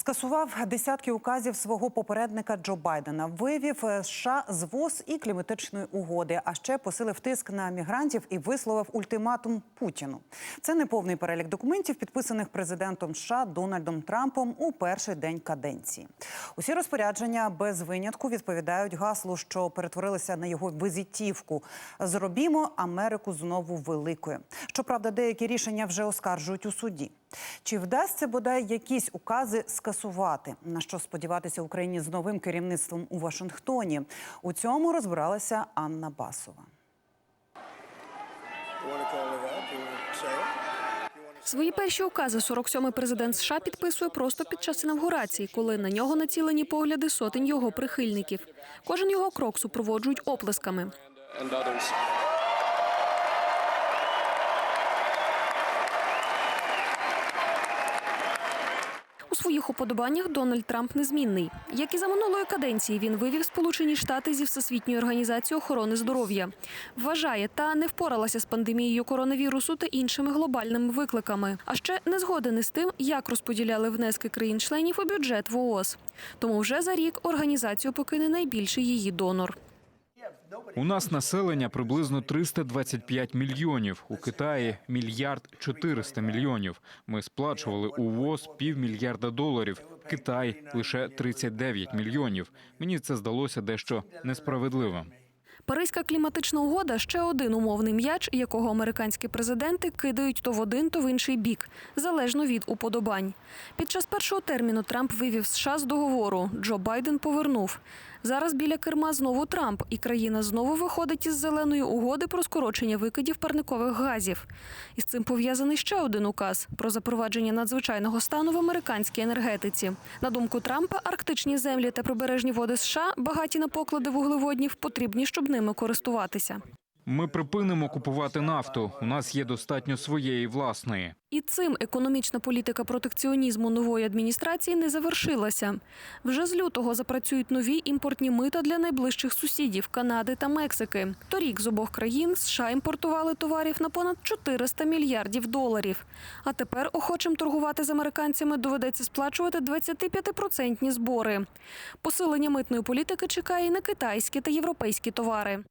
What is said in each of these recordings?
Скасував десятки указів свого попередника Джо Байдена, вивів е, США з ВОЗ і кліматичної угоди, а ще посилив тиск на мігрантів і висловив ультиматум Путіну. Це не повний перелік документів, підписаних президентом США Дональдом Трампом у перший день каденції. Усі розпорядження без винятку відповідають гаслу, що перетворилися на його визитівку. Зробімо Америку знову великою. Щоправда, деякі рішення вже оскаржують у суді. Чи вдасться бодай якісь укази скасувати? На що сподіватися Україні з новим керівництвом у Вашингтоні? У цьому розбиралася Анна Басова. Свої перші укази 47-й президент США підписує просто під час інавгурації, коли на нього націлені погляди сотень його прихильників. Кожен його крок супроводжують оплесками. Своїх уподобаннях Дональд Трамп незмінний. Як і за минулої каденції, він вивів Сполучені Штати зі Всесвітньої організації охорони здоров'я. Вважає, та не впоралася з пандемією коронавірусу та іншими глобальними викликами. А ще не згоден із тим, як розподіляли внески країн-членів у бюджет ВООЗ. Тому вже за рік організацію покине найбільший її донор. У нас населення приблизно 325 мільйонів. У Китаї мільярд 400 мільйонів. Ми сплачували у ВОЗ півмільярда доларів. Китай лише 39 мільйонів. Мені це здалося дещо несправедливим. Паризька кліматична угода ще один умовний м'яч, якого американські президенти кидають то в один, то в інший бік, залежно від уподобань. Під час першого терміну Трамп вивів США з договору. Джо Байден повернув. Зараз біля керма знову Трамп, і країна знову виходить із зеленої угоди про скорочення викидів парникових газів. Із цим пов'язаний ще один указ про запровадження надзвичайного стану в американській енергетиці. На думку Трампа, арктичні землі та прибережні води США, багаті на поклади вуглеводнів, потрібні, щоб ними користуватися. Ми припинимо купувати нафту. У нас є достатньо своєї власної. І цим економічна політика протекціонізму нової адміністрації не завершилася. Вже з лютого запрацюють нові імпортні мита для найближчих сусідів Канади та Мексики. Торік з обох країн США імпортували товарів на понад 400 мільярдів доларів. А тепер охочим торгувати з американцями доведеться сплачувати 25% збори. Посилення митної політики чекає і на китайські та європейські товари.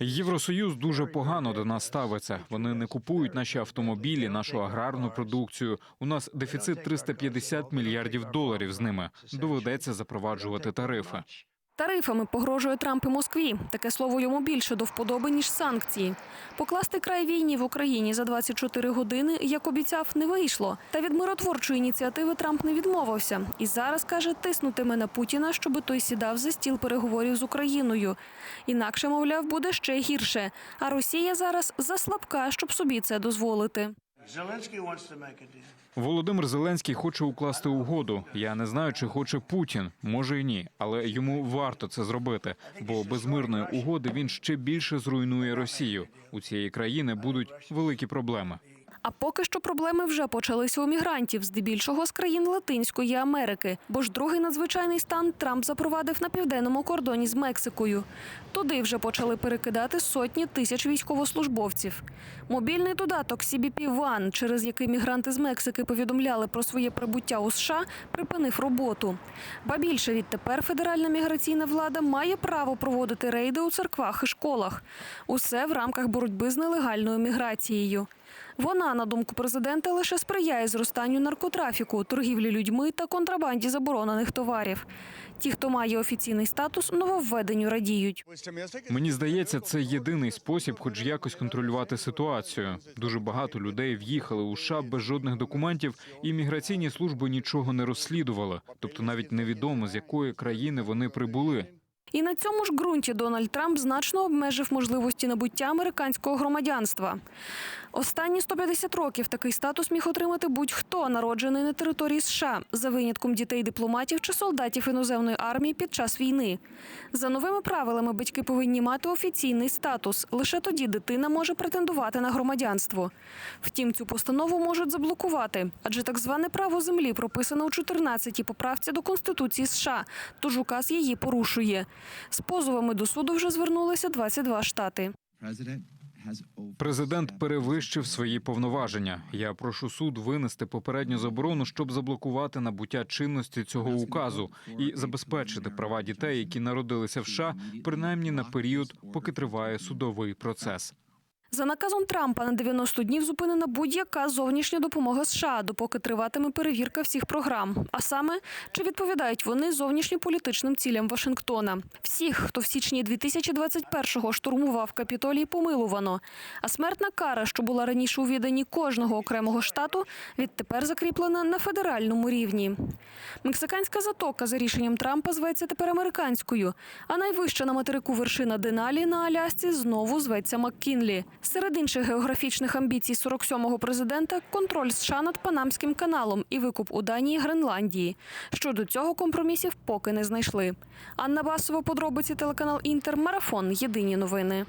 Євросоюз дуже погано до нас ставиться. Вони не купують наші автомобілі, нашу аграрну продукцію. У нас дефіцит 350 мільярдів доларів з ними. Доведеться запроваджувати тарифи. Тарифами погрожує Трамп і Москві. Таке слово йому більше до вподоби, ніж санкції. Покласти край війні в Україні за 24 години, як обіцяв, не вийшло. Та від миротворчої ініціативи Трамп не відмовився. І зараз каже, тиснутиме на Путіна, щоби той сідав за стіл переговорів з Україною. Інакше, мовляв, буде ще гірше. А Росія зараз заслабка, щоб собі це дозволити. Володимир Зеленський хоче укласти угоду. Я не знаю, чи хоче Путін. Може і ні, але йому варто це зробити. Бо без мирної угоди він ще більше зруйнує Росію. У цієї країни будуть великі проблеми. А поки що проблеми вже почалися у мігрантів, здебільшого з країн Латинської Америки. Бо ж другий надзвичайний стан Трамп запровадив на південному кордоні з Мексикою. Туди вже почали перекидати сотні тисяч військовослужбовців. Мобільний додаток CBP One, через який мігранти з Мексики повідомляли про своє прибуття у США, припинив роботу. Ба більше відтепер федеральна міграційна влада має право проводити рейди у церквах і школах. Усе в рамках боротьби з нелегальною міграцією. Вона, на думку президента, лише сприяє зростанню наркотрафіку, торгівлі людьми та контрабанді заборонених товарів. Ті, хто має офіційний статус, нововведенню радіють. Мені здається, це єдиний спосіб, хоч якось контролювати ситуацію. Дуже багато людей в'їхали у США без жодних документів, і міграційні служби нічого не розслідували. Тобто навіть невідомо з якої країни вони прибули. І на цьому ж ґрунті Дональд Трамп значно обмежив можливості набуття американського громадянства. Останні 150 років такий статус міг отримати будь-хто, народжений на території США, за винятком дітей дипломатів чи солдатів іноземної армії під час війни. За новими правилами батьки повинні мати офіційний статус. Лише тоді дитина може претендувати на громадянство. Втім, цю постанову можуть заблокувати, адже так зване право землі прописано у 14-й поправці до Конституції США, тож указ її порушує. З позовами до суду вже звернулися 22 штати. Президент перевищив свої повноваження. Я прошу суд винести попередню заборону, щоб заблокувати набуття чинності цього указу і забезпечити права дітей, які народилися в США, принаймні на період, поки триває судовий процес. За наказом Трампа на 90 днів зупинена будь-яка зовнішня допомога США, допоки триватиме перевірка всіх програм. А саме, чи відповідають вони зовнішньополітичним цілям Вашингтона. Всіх, хто в січні 2021-го штурмував Капітолій, помилувано. А смертна кара, що була раніше у віданні кожного окремого штату, відтепер закріплена на федеральному рівні. Мексиканська затока за рішенням Трампа зветься тепер американською, а найвища на материку вершина Деналі на Алясці знову зветься Маккінлі. Серед інших географічних амбіцій 47-го президента контроль США над Панамським каналом і викуп у Данії Гренландії. Щодо цього компромісів поки не знайшли. Анна Басова, подробиці телеканал Інтер, марафон. Єдині новини.